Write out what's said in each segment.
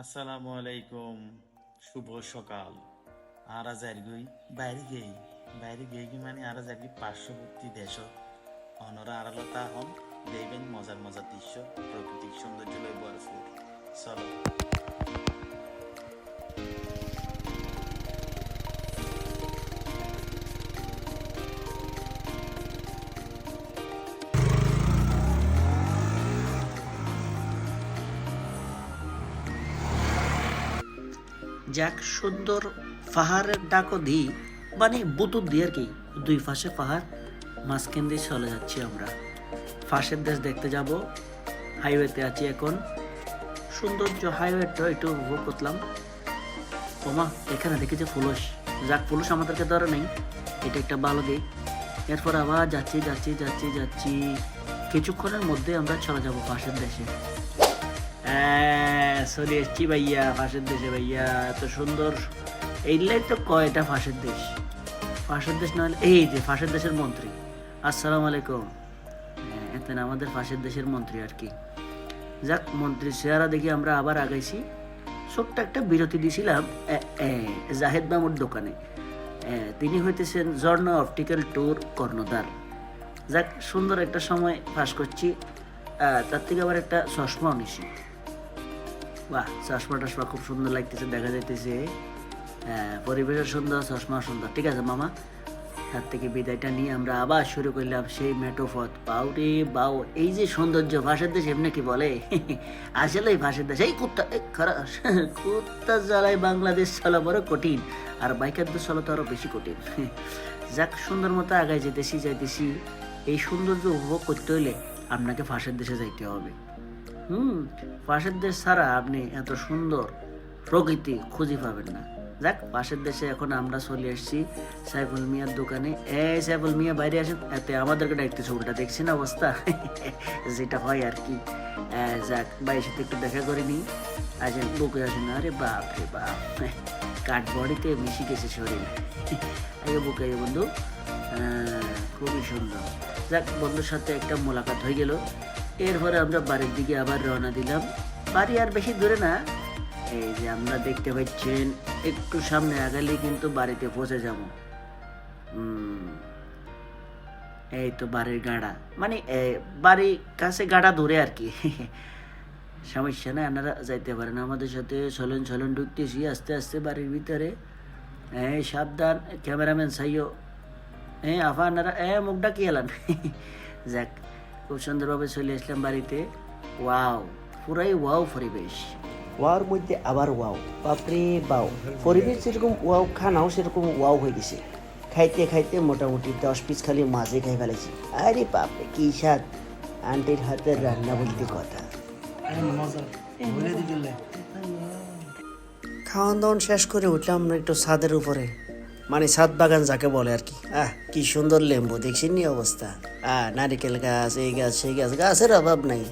আসসালামু আলাইকুম, শুভ সকাল। আর আজ গই, বাইরে গেই বাইরে গেই কি মানে আর আরগি পার্শ্ববর্তী দেশ। অনরা আড়ালতা হন দেখবেন মজার মজার দৃশ্য প্রাকৃতিক সৌন্দর্য লয় ভরপুর চলো। যাক সুন্দর পাহাড়ের ডাকও দিই। মানে বুতুর দিয়ে আর কি। দুই পাশে পাহাড় মাঝখান দিয়ে চলে যাচ্ছি আমরা। পাশের দেশ দেখতে যাব। হাইওয়েতে আছি এখন। সৌন্দর্য হাইওয়েটা একটু উপভোগ করলাম। ওমা, এখানে দেখি যে পুলিশ যাক পুলিশ আমাদেরকে ধরে নেই। এটা একটা ভালো দিক। এরপর আবার যাচ্ছি যাচ্ছি যাচ্ছি যাচ্ছি। কিছুক্ষণের মধ্যে আমরা চলে যাব পাশের দেশে। চলে এসছি ভাইয়া ফাঁসের দেশে ভাইয়া এত সুন্দর। এইগুলাই তো কয় এটা ফাঁসের দেশ? ফাঁসের দেশ নাহলে এই যে ফাঁসের দেশের মন্ত্রী। আসসালামু আলাইকুম। হ্যাঁ, এতেন আমাদের ফাঁসের দেশের মন্ত্রী আর কি। যাক মন্ত্রী চেহারা দেখি আমরা আবার আগাইছি। ছোট্ট একটা বিরতি দিয়েছিলাম জাহেদ মামুর দোকানে। তিনি হইতেছেন ঝর্ণা অপটিক্যাল ট্যুর কর্ণধার। যাক সুন্দর একটা সময় পাস করছি। তার থেকে আবার একটা চশমাও নিছি। বাহ চশমা টশমা খুব সুন্দর লাগতেছে দেখা যাইতেছে। হ্যাঁ, পরিবেশও সুন্দর চশমা সুন্দর। ঠিক আছে মামা? তার থেকে বিদায়টা নিয়ে আমরা আবার শুরু করলাম সেই মেটোপথ পাও রে বাও এই যে সৌন্দর্য ভাষার দেশ এমনি কি বলে? আসলে ভাষার দেশ এই কুত্তা খারাপ কুত্তা জ্বালায় বাংলাদেশ চলা বড় কঠিন আর বাইকের দেশ চলা তো আরও বেশি কঠিন। যাক সুন্দর মতো আগায় যেতেছি যাইতেছি। এই সৌন্দর্য উপভোগ করতে হলে আপনাকে ফাঁসের দেশে যাইতে হবে। হুম, পাশের দেশ ছাড়া আপনি এত সুন্দর প্রকৃতি খুঁজে পাবেন না। যাক, পাশের দেশে এখন আমরা চলে এসেছি সাইফুল মিয়ার দোকানে। এই সাইফুল মিয়া বাইরে আসেন এতে আমাদেরকে ডাকতেছে উল্টা দেখছেন অবস্থা? যেটা হয় আর কি। যাক, ভাইয়ের সাথে একটু দেখা করে নিই। আসেন, বুকে আসেন। আরে বাপ রে বাপ। কাঠ বডিতে মিশে গেছে শরীর। আগে বুকে বন্ধু। খুবই সুন্দর। যাক, বন্ধুর সাথে একটা মোলাকাত হয়ে গেল। এরপরে আমরা বাড়ির দিকে আবার রওনা দিলাম। বাড়ি আর বেশি দূরে না। এই যে আমরা দেখতে পাচ্ছেন, একটু সামনে আগালে কিন্তু বাড়িতে পৌঁছে যাব। এই তো বাড়ির গাড়া। মানে বাড়ির কাছে গাড়া দূরে আর কি। সমস্যা না আপনারা যাইতে পারেন। আমাদের সাথে চলন চলন ঢুকতেছি আস্তে আস্তে বাড়ির ভিতরে। হ্যাঁ সাবধান, ক্যামেরাম্যান সাইও। হ্যাঁ আফা, আপনারা, এ, মুখটা কি এলান? যাক খুব সুন্দরভাবে চলে আসলাম বাড়িতে। ওয়াও পুরাই ওয়াও পরিবেশ। ওয়াওর মধ্যে আবার ওয়াও। বাপরে বাও। পরিবেশ যেরকম ওয়াও খানাও সেরকম ওয়াও হয়ে গেছে। খাইতে খাইতে মোটামুটি দশ পিস খালি মাঝে খাই ফেলেছি। আরে বাপরে কি স্বাদ। আন্টির হাতের রান্না বলতে কথা। খাওয়ান দাওয়ান শেষ করে উঠলাম একটু ছাদের উপরে। মানে ছাদ বাগান যাকে বলে আর কি। আহ, কি সুন্দর লেম্বু, দেখছেন নি অবস্থা? আহ, নারিকেল গাছ, এই গাছ, সেই গাছ, গাছের অভাব নাই।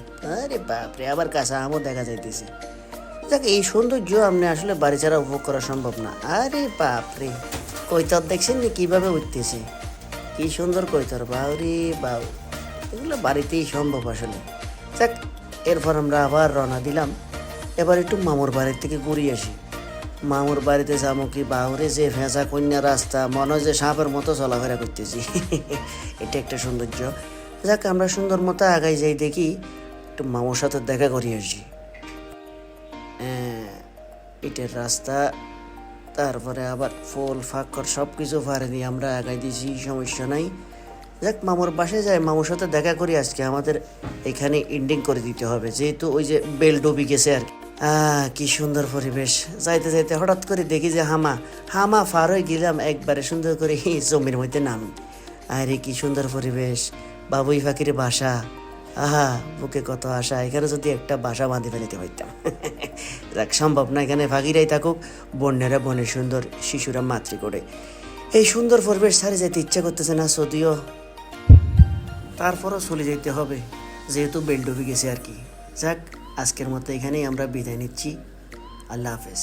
আরে বাপরে, আবার কাঁচা আমও দেখা যাইতেছে। দেখ এই সৌন্দর্য আপনি আসলে বাড়ি ছাড়া উপভোগ করা সম্ভব না। আরে বাপরে, কৈতর দেখছেন নি কীভাবে উঠতেছে? কি সুন্দর কৈতর বাউরি বাউ। এগুলো বাড়িতেই সম্ভব আসলে। যাক, এরপর আমরা আবার রওনা দিলাম। এবার একটু মামুর বাড়ির থেকে ঘুরিয়ে আসি। মামুর বাড়িতে যাব কি বাউরে যে ভেঁচা কন্যা রাস্তা, মনে যে সাপের মতো চলাফেরা করতেছি। এটা একটা সৌন্দর্য। যাক, আমরা সুন্দর মতো আগাই যাই, দেখি একটু মামুর সাথে দেখা করিয়ে আসি। ইটের রাস্তা, তারপরে আবার ফুল ফাঁকর সব কিছু ফারে দিয়ে আমরা আগাই দিয়েছি, সমস্যা নাই। যাক, মামুর বাসায় যাই, মামুর সাথে দেখা করি, আজকে আমাদের এখানে এন্ডিং করে দিতে হবে, যেহেতু ওই যে বেল ডুবি গেছে আর কি। কি সুন্দর পরিবেশ। যাইতে যাইতে হঠাৎ করে দেখি যে হামা হামা ফার হয়ে গেলাম একবারে সুন্দর করে জমির মধ্যে নামি। আরে কি সুন্দর পরিবেশ, বাবুই ফাঁকির বাসা। আহা, বুকে কত আশা, এখানে যদি একটা বাসা বাঁধে ফেলিতে হইতাম দেখ সম্ভব না, এখানে ফাঁকিরাই থাকুক, বন্যেরা বনে সুন্দর, শিশুরা মাতৃ করে। এই সুন্দর পরিবেশ ছাড়ে যেতে ইচ্ছা করতেছে না, যদিও তারপরও চলে যেতে হবে, যেহেতু বেল ডুবে গেছে আর কি। যাক আজকের মতো এখানেই আমরা বিদায় নিচ্ছি। আল্লাহ হাফেজ।